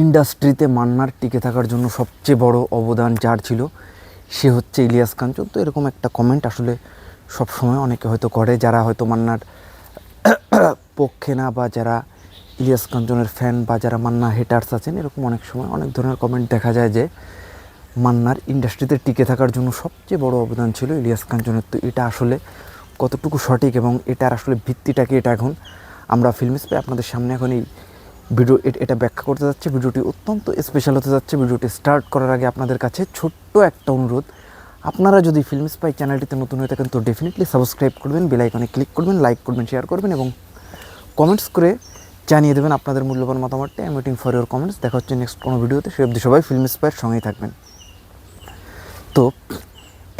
ইন্ডাস্ট্রিতে মান্নার টিকে থাকার জন্য সবচেয়ে বড় অবদান যার ছিল, সে হচ্ছে ইলিয়াস কাঞ্চন। তো এরকম একটা কমেন্ট আসলে সব সময় অনেকে হয়তো করে, যারা হয়তো মান্নার পক্ষে না বা যারা ইলিয়াস কাঞ্চনের ফ্যান বা যারা মান্না হেটার্স আছেন, এরকম অনেক সময় অনেক ধরনের কমেন্ট দেখা যায় যে মান্নার ইন্ডাস্ট্রিতে টিকে থাকার জন্য সবচেয়ে বড় অবদান ছিল ইলিয়াস কাঞ্চনের। তো এটা আসলে কতটুকু সঠিক এবং এটার আসলে ভিত্তিটাকে এটা এখন আমরা ফিল্ম স্পে আপনাদের সামনে এখন এই ভিডিও এটা ব্যাখ্যা করতে যাচ্ছে। ভিডিওটি অত্যন্ত স্পেশাল হতে যাচ্ছে। ভিডিওটি স্টার্ট করার আগে আপনাদের কাছে ছোট্ট একটা অনুরোধ। আপনারা যদি ফিল্ম স্পাই চ্যানেলটিতে নতুন হয়ে থাকেন, তো ডেফিনেটলি সাবস্ক্রাইব করবেন বেল আইকনে ক্লিক করবেন লাইক করবেন শেয়ার করবেন এবং কমেন্টস করে জানিয়ে দেবেন আপনাদের মূল্যবান মতামতটা। I waiting for your comments দেখা হচ্ছে নেক্সট কোনো ভিডিওতে। সে অবধি সবাই ফিল্ম স্পাইয়ের সঙ্গেই থাকবেন। তো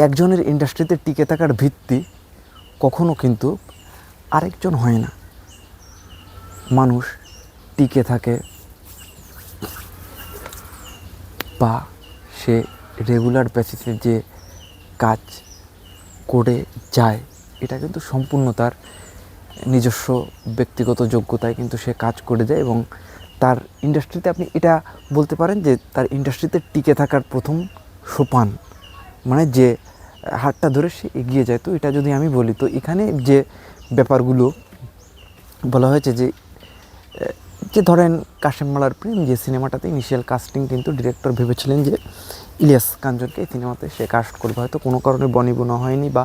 একজনের ইন্ডাস্ট্রিতে টিকে থাকার ভিত্তি কখনো কিন্তু আরেকজন হয় না। মানুষ টিকে থাকে। বা সে রেগুলার বেসিসে যে কাজ করে যায়, এটা কিন্তু সম্পূর্ণ তার নিজস্ব ব্যক্তিগত যোগ্যতায় কিন্তু সে কাজ করে যায় এবং তার ইন্ডাস্ট্রিতে আপনি এটা বলতে পারেন যে তার ইন্ডাস্ট্রিতে টিকে থাকার প্রথম সোপান মানে যে হাতটা ধরে সে এগিয়ে যায়। তো এটা যদি আমি বলি, তো এখানে যে ব্যাপারগুলো বলা হয়েছে যে যে ধরেন কাশেম মালার প্রেম, যে সিনেমাটাতে ইনিশিয়াল কাস্টিং কিন্তু ডিরেক্টর ভেবেছিলেন যে ইলিয়াস কাঞ্চনকে এই সিনেমাতে সে কাস্ট করবে। হয়তো কোনো কারণে বনিবনা হয়নি বা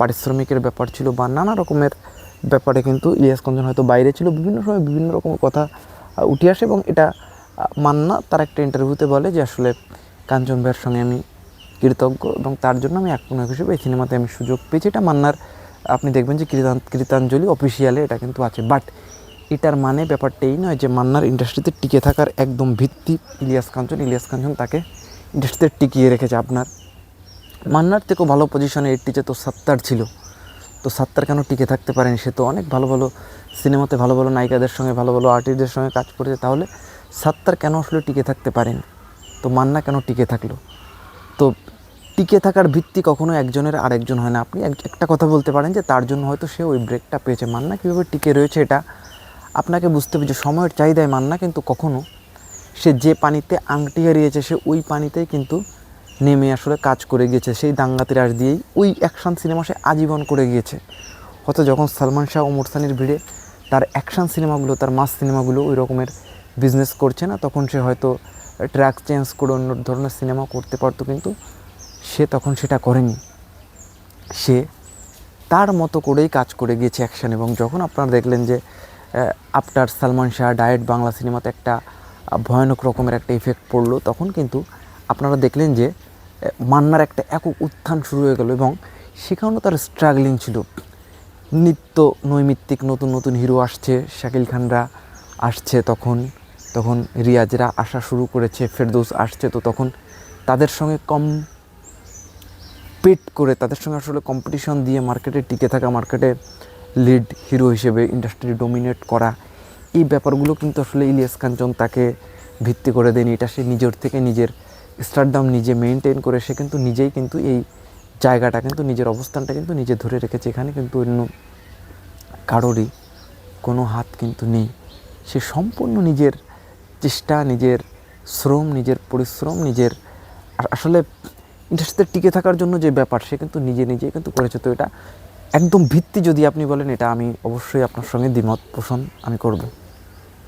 পারিশ্রমিকের ব্যাপার ছিল বা নানা রকমের ব্যাপারে কিন্তু ইলিয়াস কাঞ্চন হয়তো বাইরে ছিল। বিভিন্ন সময় বিভিন্ন রকম কথা উঠে আসে এবং এটা মান্না তার একটা ইন্টারভিউতে বলে যে আসলে কাঞ্চন ভাইয়ের সঙ্গে আমি কৃতজ্ঞ এবং তার জন্য আমি এক নায়ক হিসেবে এই সিনেমাতে আমি সুযোগ পেয়েছি। এটা মান্নার, আপনি দেখবেন যে কৃতাঞ্জলি অফিসিয়ালে এটা কিন্তু আছে। বাট এটার মানে ব্যাপারটা এই নয় যে মান্নার ইন্ডাস্ট্রিতে টিকে থাকার একদম ভিত্তি ইলিয়াস কাঞ্চন ইলিয়াস কাঞ্চন তাকে ইন্ডাস্ট্রিতে টিকিয়ে রেখেছে আপনার। মান্নার থেকেও ভালো পজিশনে এর টিচে তো সাত্তার ছিল। তো সাত্তার কেন টিকে থাকতে পারেনি? সে তো অনেক ভালো ভালো সিনেমাতে ভালো ভালো নায়িকাদের সঙ্গে, ভালো ভালো আর্টিস্টদের সঙ্গে কাজ করেছে। তাহলে সাত্তার কেন আসলে টিকে থাকতে পারেন? তো মান্না কেন টিকে থাকল? তো টিকে থাকার ভিত্তি কখনো একজনের আরেকজন হয় না। আপনি এক- একটা কথা বলতে পারেন যে তার জন্য হয়তো সে ওই ব্রেকটা পেয়েছে। মান্না কীভাবে টিকে রয়েছে এটা আপনাকে বুঝতে হবে যে সময়ের চাহিদায় মান না, কিন্তু কখনো সে যে পানিতে আংটি হারিয়েছে, সে ওই পানিতেই কিন্তু নেমে আসলে কাজ করে গিয়েছে। সেই দাঙ্গাতে রাজ দিয়েই ওই অ্যাকশান সিনেমা সে আজীবন করে গিয়েছে। হয়তো যখন সালমান শাহ ওমর সানির ভিড়ে তার অ্যাকশান সিনেমাগুলো তার মাস সিনেমাগুলো ওই রকমের বিজনেস করছে না, তখন সে হয়তো ট্র্যাক চেঞ্জ করে অন্য ধরনের সিনেমা করতে পারতো, কিন্তু সে তখন সেটা করেনি। সে তার মতো করেই কাজ করে গিয়েছে অ্যাকশন এবং যখন আপনারা দেখলেন যে আফটার সালমান শাহ ডায়েট বাংলা সিনেমাতে একটা ভয়ানক রকমের একটা ইফেক্ট পড়ল। তখন কিন্তু আপনারা দেখলেন যে মান্নার একটা একক উত্থান শুরু হয়ে গেল এবং সেখানেও তার স্ট্রাগলিং ছিল। নিত্য নৈমিত্তিক নতুন নতুন হিরো আসছে, শাকিল খানরা আসছে তখন তখন রিয়াজরা আসা শুরু করেছে, ফেরদৌস আসছে তো তখন তাদের সঙ্গে কম পেট করে, তাদের সঙ্গে আসলে কম্পিটিশন দিয়ে মার্কেটে টিকে থাকা মার্কেটে লিড হিরো হিসেবে ইন্ডাস্ট্রি ডোমিনেট করা, এই ব্যাপারগুলো কিন্তু আসলে ইলিয়াস কাঞ্চন তাকে ভিত্তি করে দেয়নি। এটা সে নিজের থেকে নিজের স্টারডাম নিজে মেনটেন করে, সে কিন্তু নিজেই কিন্তু এই জায়গাটা কিন্তু, নিজের অবস্থানটা কিন্তু নিজে ধরে রেখেছে। এখানে কিন্তু অন্য কারোরই কোনো হাত কিন্তু নেই। সে সম্পূর্ণ নিজের চেষ্টা, নিজের শ্রম, নিজের পরিশ্রম, নিজের আসলে ইন্ডাস্ট্রিতে টিকে থাকার জন্য যে ব্যাপার, সে কিন্তু নিজে নিজেই কিন্তু করেছে। তো এটা একদম ভিত্তি যদি আপনি বলেন এটা আমি অবশ্যই আপনার সঙ্গে দ্বিমত পোষণ আমি করব।